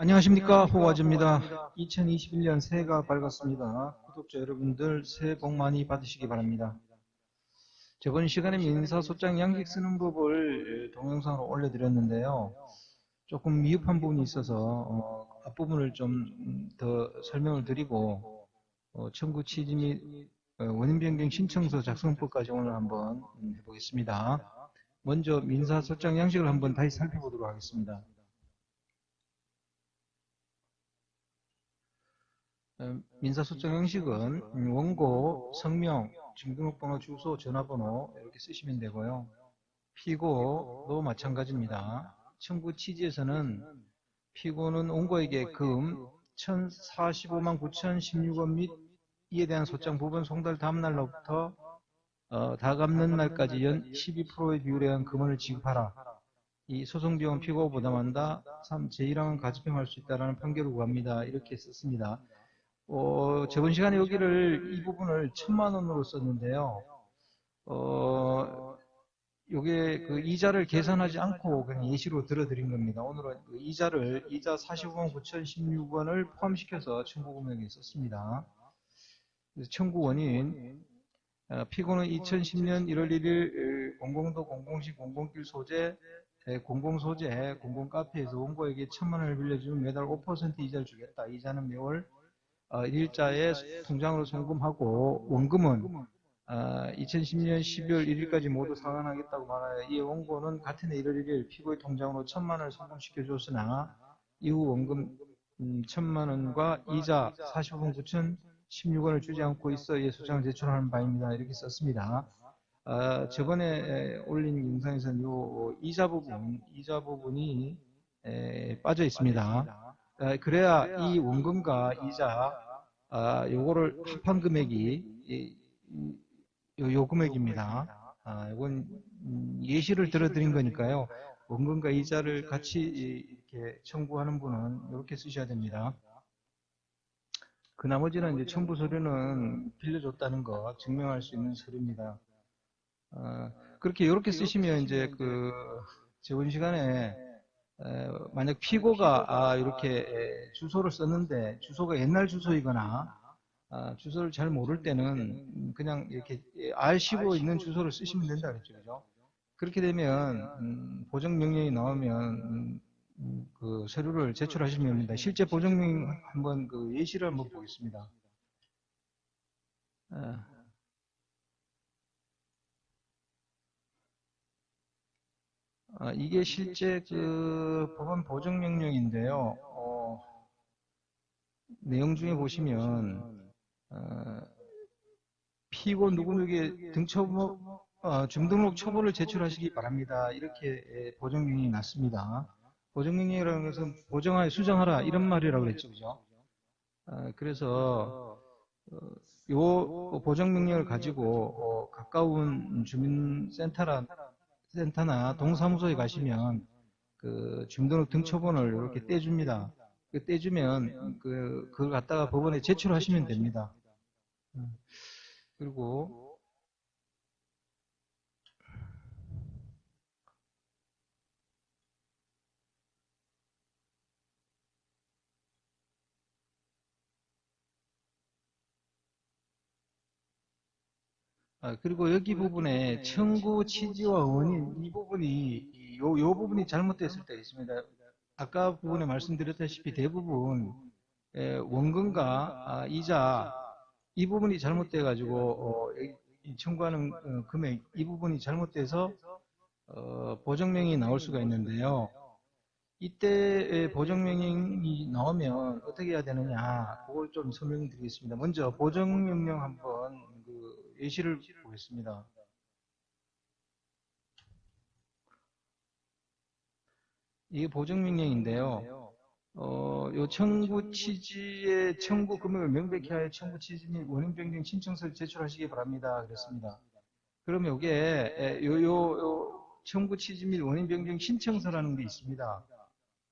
안녕하십니까 호화즈입니다. 2021년 새해가 밝았습니다. 구독자 여러분들 새해 복 많이 받으시기 바랍니다. 저번 시간에 민사소장 양식 쓰는 법을 동영상으로 올려드렸는데요. 조금 미흡한 부분이 있어서 어, 앞부분을 좀 더 설명을 드리고 어, 청구 취지 및 어, 원인 변경 신청서 작성법까지 오늘 한번 음, 해보겠습니다. 먼저 민사소장 양식을 한번 다시 살펴보도록 하겠습니다. 어, 민사소장 형식은 음, 원고, 성명, 주민등록번호, 주소, 전화번호 이렇게 쓰시면 되고요. 피고도 마찬가지입니다. 청구 취지에서는 피고는 원고에게 금 1,045만 9,016원 및 이에 대한 소장 부분 송달 다음 날로부터 어, 다 갚는 날까지 연 12%의 비율에 의한 금원을 지급하라. 이 소송 비용 피고 부담한다. 3. 제1항은 가집행할 수 있다라는 판결을 구합니다. 이렇게 썼습니다. 어, 저번 시간에 여기를 이 부분을 천만 원으로 썼는데요. 어, 요게 그 이자를 계산하지 않고 그냥 예시로 들어드린 겁니다. 오늘은 그 이자를 이자 45만 9,016원을 포함시켜서 청구 금액에 썼습니다. 청구 원인 어, 피고는 2010년 1월 1일 공공도 공공시 공공길 소재 에, 공공소재 공공카페에서 원고에게 천만 원을 빌려주면 매달 5% 이자를 주겠다. 이자는 매월 어, 일자에 통장으로 송금하고 원금은 어, 2010년 12월 1일까지 모두 상환하겠다고 말하여 이에 원고는 같은 해 1월 1일 피고의 통장으로 천만 원을 송금시켜 줬으나 이후 원금 음, 천만 원과 이자 45분 9,016원을 주지 않고 있어 이에 소장을 제출하는 바입니다. 이렇게 썼습니다. 어, 저번에 에, 올린 영상에서는 요 이자 부분, 이자 부분이 에, 빠져 있습니다. 어, 그래야 이 원금과 이자 아, 요거를 합한 금액이 요, 요 금액입니다. 아, 이건 음, 예시를 들어드린 거니까요. 원금과 이자를 같이 이- 이렇게 청구하는 분은 이렇게 쓰셔야 됩니다. 그 나머지는 이제 첨부 서류는 빌려줬다는 거 증명할 수 있는 서류입니다. 아, 그렇게 이렇게 쓰시면 이제 그 저번 시간에 에, 만약 피고가 아, 이렇게 에, 주소를 썼는데 주소가 옛날 주소이거나 아, 주소를 잘 모를 때는 음, 그냥 이렇게 R15 있는 주소를 쓰시면 된다 그랬죠, 그죠? 그렇게 되면 음, 보정 명령이 나오면 음, 음, 그 서류를 제출하시면 됩니다. 실제 보정 명령 한번 그 예시를 한번 보겠습니다. 아, 아, 이게 실제 그 법원 보정명령인데요. 어, 내용 중에 보시면 어, 피고 누구누구의 등처분 어, 중등록 처분을 제출하시기 바랍니다. 이렇게 에, 보정명령이 났습니다. 보정명령이라는 것은 보정하여 수정하라 이런 말이라고 그랬죠, 그죠? 아, 그래서 어, 요 보정 명령을 가지고 어, 가까운 주민센터나 센터나 동사무소에 가시면 그 주민등록 등초본을 이렇게 떼줍니다. 그 떼주면 그 그걸 갖다가 법원에 제출하시면 됩니다. 음, 그리고 아, 그리고 여기 부분에 청구 취지와 원인 이 부분이 이- 요, 요 부분이 잘못됐을 때가 있습니다. 아까 부분에 말씀드렸다시피 대부분 에, 원금과 아, 이자 이 부분이 잘못돼 가지고 어, 청구하는 어, 금액 이 부분이 잘못돼서 어, 보정명이 나올 수가 있는데요. 이때 보정명령이 나오면 어떻게 해야 되느냐 그걸 좀 설명드리겠습니다. 먼저 보정명령 한번 그 예시를 보겠습니다. 이게 보정명령인데요. 어, 요 청구 취지의 청구 금액을 명백히 하여 청구 취지 및 원인 변경 신청서를 제출하시기 바랍니다. 그랬습니다. 이게 에, 요, 요, 요 청구 취지 및 원인 변경 신청서라는 게 있습니다.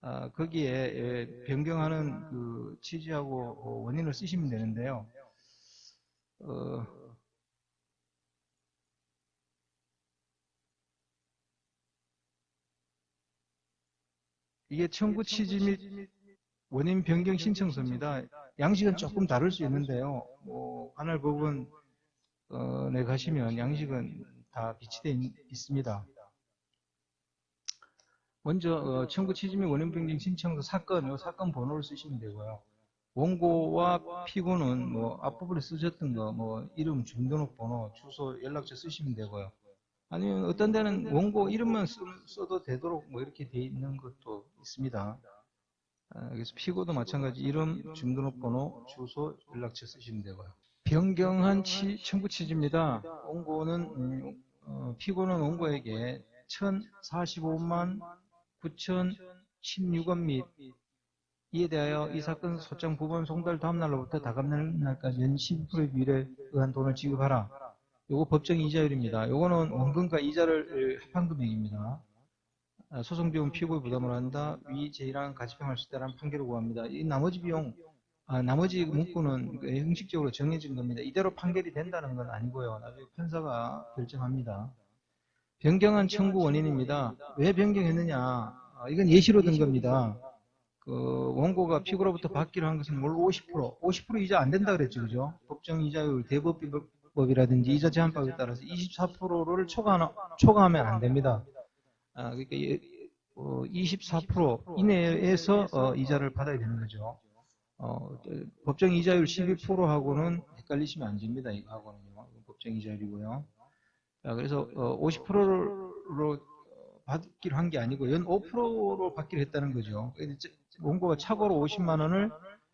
아, 거기에 에, 변경하는 그 취지하고 어, 원인을 쓰시면 되는데요. 어, 이게 청구 취지 및 원인 변경 신청서입니다. 양식은 조금 다를 수 있는데요. 뭐 관할 법원에 가시면 양식은 다 비치되어 있- 있습니다. 먼저 어, 청구 취지 및 원인 변경 신청서 사건, 요 사건 번호를 쓰시면 되고요. 원고와 피고는 뭐 앞부분에 쓰셨던 거, 뭐 이름, 주민등록번호, 주소, 연락처 쓰시면 되고요. 아니면 어떤 데는 원고 이름만 쓰, 써도 되도록 뭐 이렇게 돼 있는 것도 있습니다. 아, 그래서 피고도 마찬가지 이름, 주민등록번호, 주소, 연락처 쓰시면 되고요. 변경한 치- 청구 취지입니다. 원고는 음, 어, 피고는 원고에게 1,045만 9,016원 및 이에 대하여 이 사건 소장 부분 송달 다음 날로부터 다음 날까지 연 12%의 비율에 의한 돈을 지급하라. 요거 법정 이자율입니다. 요거는 원금과 이자를 합한 금액입니다. 아, 소송 비용 피고의 부담을 한다. 위 제일한 가치평할 수 있다는 판결을 구합니다. 이 나머지 비용, 아, 나머지 문구는 그 형식적으로 정해진 겁니다. 이대로 판결이 된다는 건 아니고요. 나중에 판사가 결정합니다. 변경한 청구 원인입니다. 왜 변경했느냐? 아, 이건 예시로 든 겁니다. 그 원고가 피고로부터 받기로 한 것은 뭘 50%, 50% 이자 안 된다 그랬죠, 그죠? 법정 이자율 대법비 법이라든지 이자 제한법에 따라서 24%를 초과 초과하면 안 됩니다. 아, 그러니까 예, 어, 24% 이내에서 어, 이자를 받아야 되는 거죠. 어, 그 법정 이자율 12%하고는 헷갈리시면 안 됩니다. 이거하고는요. 법정 이자율이고요. 자, 그래서 50%로 받기로 한 게 아니고 연 5%로 받기로 했다는 거죠. 그래서 원고가 착오로 50만 원을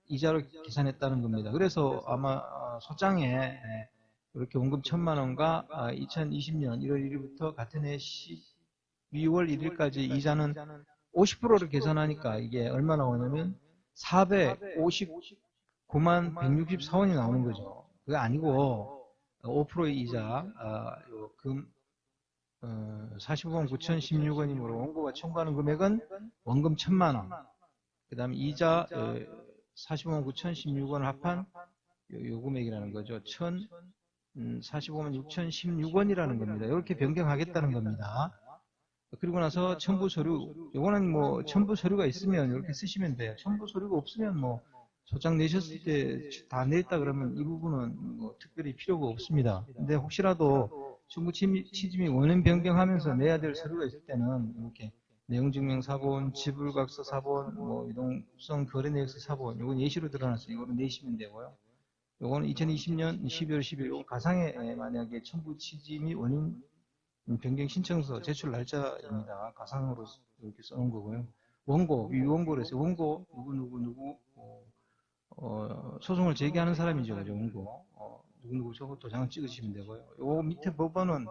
이자로 계산했다는 겁니다. 그래서 아마 어, 소장에 예, 이렇게 원금 1000만 원과 2020년 1월 1일부터 같은 해 12월 1일까지 이자는 50%를 계산하니까 이게 얼마 나오냐면 459만 164원이 나오는 거죠. 그게 아니고 5%의 이자, 아, 요 금, 어, 45만 9,016원이므로 원고가 청구하는 금액은 원금 1,000만 원. 그 다음에 이자 45만 9,016원을 합한 요, 요 금액이라는 거죠. 1,000, 음, 45만 6,016원이라는 겁니다. 이렇게 변경하겠다는 겁니다. 그리고 나서 첨부 서류, 요거는 뭐 첨부 서류가 있으면 이렇게 쓰시면 돼요. 첨부 서류가 없으면 뭐 소장 내셨을 때 다 냈다 그러면 이 부분은 뭐 특별히 필요가 없습니다. 근데 혹시라도 청구 취지 및 원인 변경하면서 내야 될 서류가 있을 때는 이렇게 내용증명 사본, 지불각서 사본, 뭐 이동성 거래내역서 사본, 요건 예시로 드러났어요. 이거는 내시면 되고요. 요거는 2020년 12월 10일 요 가상에 만약에 청구 취지 및 원인 변경 신청서 제출 날짜입니다. 가상으로 이렇게 써놓은 거고요. 원고, 위원고를 해서 원고 누구 누구 누구 어, 어, 소송을 제기하는 사람이죠, 그죠? 원고 어, 누구 누구 저거 도장을 찍으시면 되고요. 요 밑에 법원은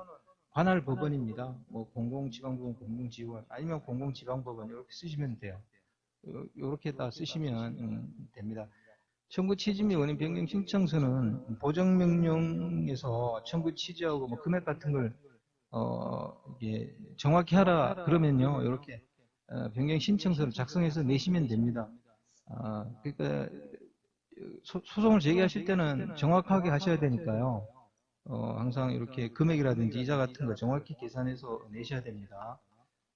관할 법원입니다. 뭐 공공지방법원, 공공지원 아니면 공공지방법원 이렇게 쓰시면 돼요. 요- 요렇게 다 쓰시면 음, 됩니다. 청구 취지 및 원인 변경 신청서는 보정명령에서 청구 취지하고 뭐 금액 같은 걸 어, 이게 정확히 하라 그러면요, 이렇게 어, 변경 신청서를 작성해서 내시면 됩니다. 아, 그러니까 소, 소송을 제기하실 때는 정확하게 하셔야 되니까요. 어, 항상 이렇게 금액이라든지 이자 같은 거 정확히 계산해서 내셔야 됩니다.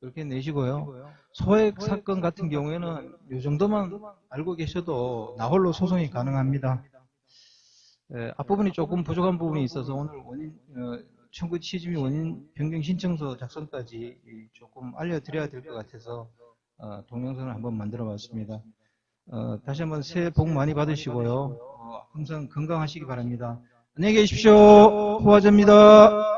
이렇게 내시고요. 소액 사건 같은 경우에는 이 정도만 알고 계셔도 나홀로 소송이 가능합니다. 예, 앞부분이 조금 부족한 부분이 있어서 오늘 원인, 어, 청구 취지 및 원인 변경 신청서 작성까지 이 조금 알려드려야 될 것 같아서 어, 동영상을 한번 만들어 봤습니다. 어, 다시 한번 새해 복 많이 받으시고요. 어, 항상 건강하시기 바랍니다. 안녕히 계십시오. 호화자입니다.